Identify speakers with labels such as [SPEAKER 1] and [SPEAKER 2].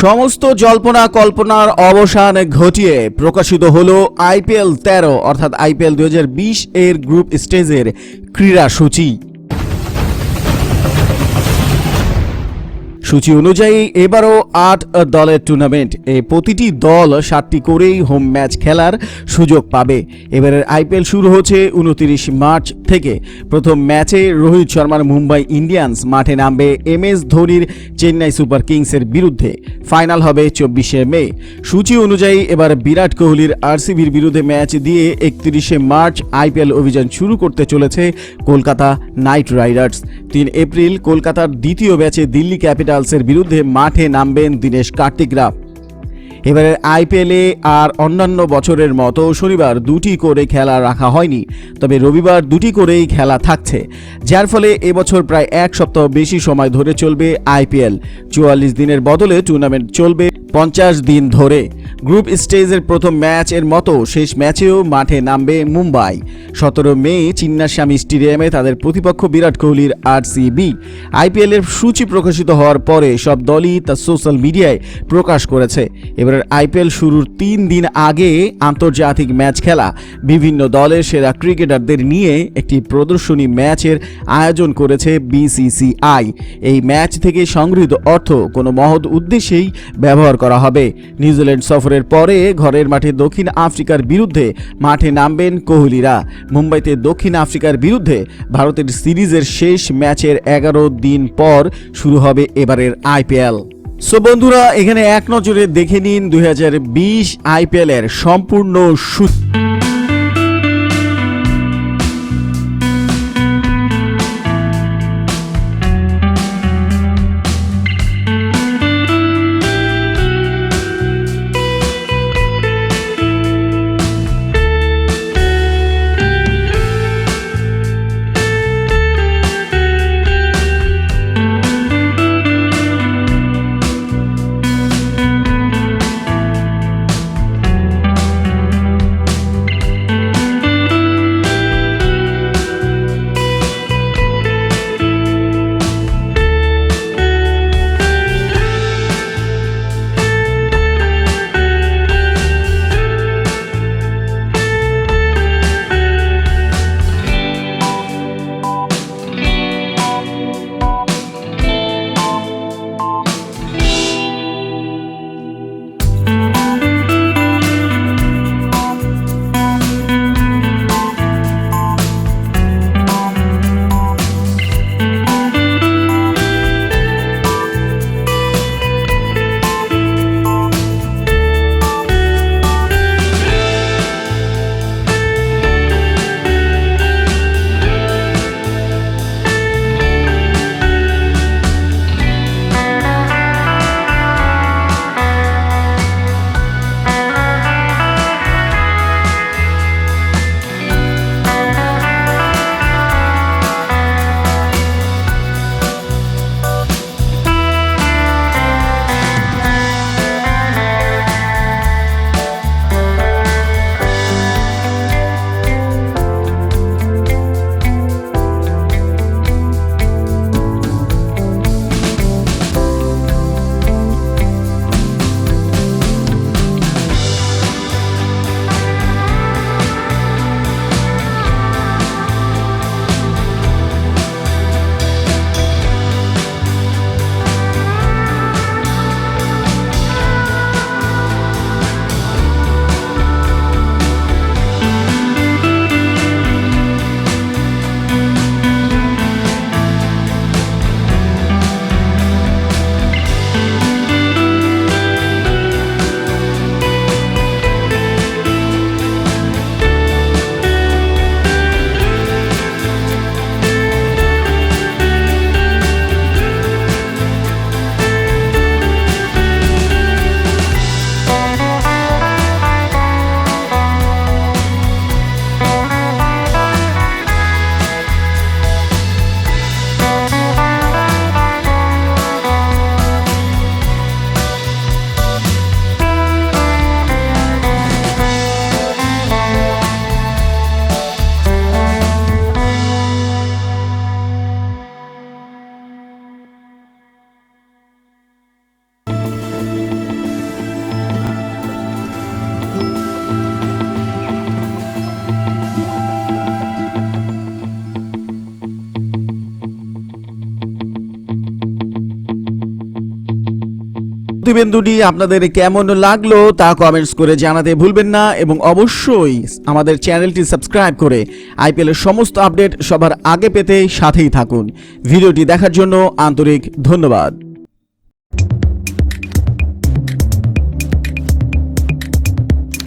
[SPEAKER 1] সমস্ত জল্পনা কল্পনার অবসান ঘটিয়ে প্রকাশিত হল আইপিএল তেরো, অর্থাৎ আইপিএল দু হাজার বিশ এর গ্রুপ স্টেজের ক্রীড়া সূচি অনুযায়ী এবারও আট দলের টুর্নামেন্ট এ প্রতিটি দল সাতটি করেই হোম ম্যাচ খেলার সুযোগ পাবে। এবারের আইপিএল শুরু হচ্ছে উনতিরিশ মার্চ থেকে। প্রথম ম্যাচে রোহিত শর্মার মুম্বাই ইন্ডিয়ান্স মাঠে নামবে এম এস ধোনির চেন্নাই সুপার কিংসের বিরুদ্ধে। ফাইনাল হবে চব্বিশে মে। সূচি অনুযায়ী এবার বিরাট কোহলির আরসিবির বিরুদ্ধে ম্যাচ দিয়ে একত্রিশে মার্চ আইপিএল অভিযান শুরু করতে চলেছে কলকাতা নাইট রাইডার্স। তিন এপ্রিল কলকাতার দ্বিতীয় ম্যাচে দিল্লি ক্যাপিটালসের বিরুদ্ধে মাঠে নামবেন দীনেশ কার্তিকরা এবারের আইপিএলে আর অন্যান্য বছরের মতো শনিবার দুটি করে খেলা রাখা হয়নি, তবে রবিবার দুটি করেই খেলা থাকছে, যার ফলে এবছর প্রায় এক সপ্তাহ বেশি সময় ধরে চলবে আইপিএল। চুয়াল্লিশ দিনের বদলে টুর্নামেন্ট চলবে পঞ্চাশ দিন ধরে গ্রুপ স্টেজের প্রথম ম্যাচের মতো শেষ ম্যাচেও মাঠে নামবে মুম্বাই। সতেরো মে চিন্নাস্বামী স্টেডিয়ামে তাদের প্রতিপক্ষ বিরাট কোহলির আরসিবি। আইপিএলের সূচি প্রকাশিত হওয়ার পরে সব দলই তা সোশ্যাল মিডিয়ায় প্রকাশ করেছে। এবারের আইপিএল শুরুর তিন দিন আগে আন্তর্জাতিক ম্যাচ খেলা। বিভিন্ন দলের সেরা ক্রিকেটারদের নিয়ে একটি প্রদর্শনী ম্যাচের আয়োজন করেছে বিসিসিআই। এই ম্যাচ থেকে সংগৃহীত অর্থ, কোনো মহৎ উদ্দেশ্যেই ব্যবহার করা হবে। নিউজিল্যান্ড সফরের পরে ঘরের মাঠে দক্ষিণ আফ্রিকার বিরুদ্ধে মাঠে নামবেন কোহলিরা। মুম্বাইতে দক্ষিণ আফ্রিকার বিরুদ্ধে ভারতের সিরিজের শেষ ম্যাচের এগারো দিন পর শুরু হবে এবারের আইপিএল। সো বন্ধুরা, এখানে এক নজরে দেখে নিন দুই আইপিএল এর সম্পূর্ণ সূচি প্রতিবেদনটি আপনাদের কেমন লাগল তা কমেন্টস করে জানাতে ভুলবেন না এবং অবশ্যই আমাদের চ্যানেলটি সাবস্ক্রাইব করে আইপিএলের সমস্ত আপডেট সবার আগে পেতে সাথেই থাকুন। ভিডিওটি দেখার জন্য আন্তরিক ধন্যবাদ।